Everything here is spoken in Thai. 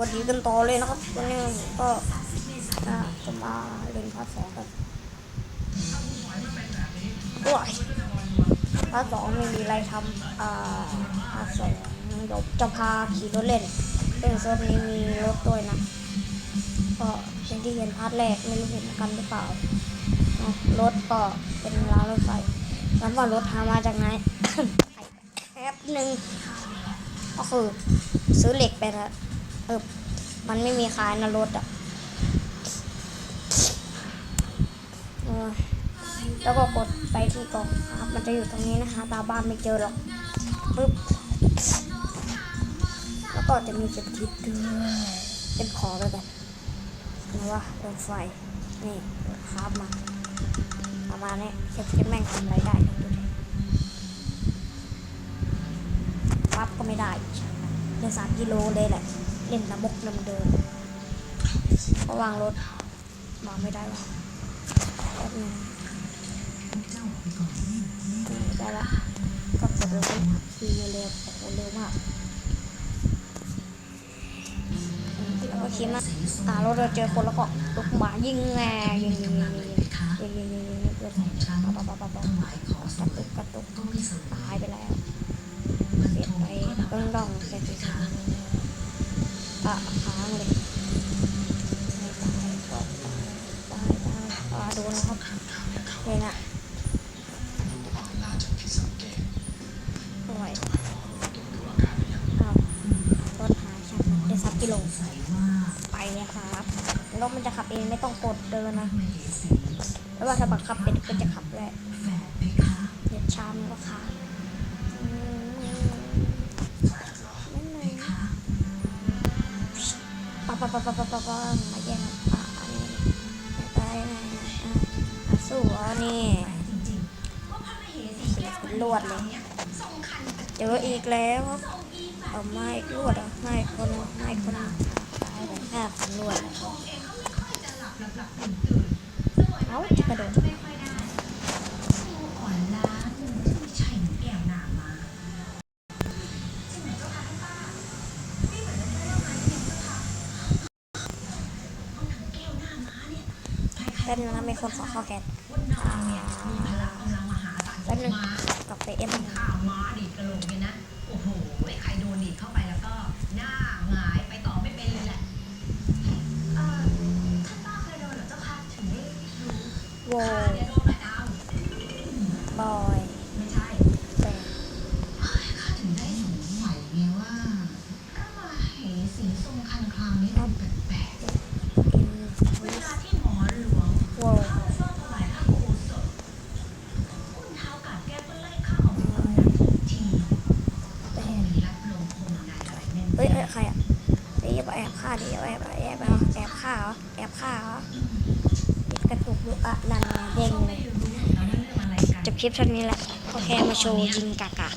วันนี้กันต่อเลยนะครับวันนี้ก็จะมาเล่นพาร์ทสองกันด้วยพาร์ทสองไม่มีอะไรทำอ่าพาร์ทสองเดี๋ยวจะพาขี่รถเล่นซึ่งเซิร์ฟนี้มีรถด้วยนะก็อย่างที่เห็นพาร์ทแรกไม่รู้เห็นกันหรือเปล่ารถก็เป็นรางรถไฟแล้วว่ารถหามาจากไหนแป๊บหนึ่งก็คือซื้อเหล็กไปแล้ว เออมันไม่มีขายนะรถอะแล้วก็กดไปที่กล่องครับ มันจะอยู่ตรงนี้นะคะตาบ้านไม่เจอหรอกปึ๊บแล้วก็จะมีเก็บทิปด้วยเป็นขอไปกันนะว่ารถไฟนี่ครับมาประมาณนี้เก็บทิปแม่งทำอะไรได้ดูดิปั๊บก็ไม่ได้เดินสามกิโลเลยแหละ เล่นระบบเดิมเดิมก็วางรถวางไม่ได้ว่ะแป๊บนึงได้ละก็กดเลยคือเร็วโอ้โหเร็วมากแล้วก็คิดนะอ่ารถเราเจอคนแล้วก็ลุกมายิงแงยิงยิงยิงยิงยิงยิงยิงยิงยิงเกิดปั๊บปั๊บปั๊บปั๊บกระตุกกระตุกตายไปแล้วเสียไปต้องดองเสร็จทีอ่ะค้างเลยตายตายตายดนนะครับเลยนะโอ้ยอ้าวรถหายชันได้สักกิโลไปเลยครับรถมันจะขับเองไม่ต้องกดเดินนะแล้วว่าถ้าบังคับเป็นก็จะขับได้เดี๋ยวชามก็ค้าง ปั๊บปั๊บปั๊บปั๊บปั๊บปั๊บมาแย่งอะอันนี้ไปไหนอะสู้อ่นี่เป็นลวดเลยเจออีกแล้วครับเอาไม้ลวดอะไม้คนไม้คนตายไปห้าคนลวดแล้วเอากระโดด ป๊บนึงนะมีคนขอเข้าแคทอ่าแป๊บนึงกลับไปเอ็มข้าวม้าดีดกระโหลกเนี่ยนะ โอ้โหใครโดนดีดเข้าไปแล้วก็หน้าหงายไปต่อไม่เป็นเลยแหละเอ่อท่านป้าเคยโดนเหรอเจ้าคะถึงได้รู้ อย่าแอบฆ่าดิอย่าแอบแอบแอบแอบฆ่าเหรอแอบฆ่าเหรอกระตุกดูอะนั่นเด้งเลยจะไรกันจบคลิปเท่านี้แหละโอเคมาโชว์ยิงกากา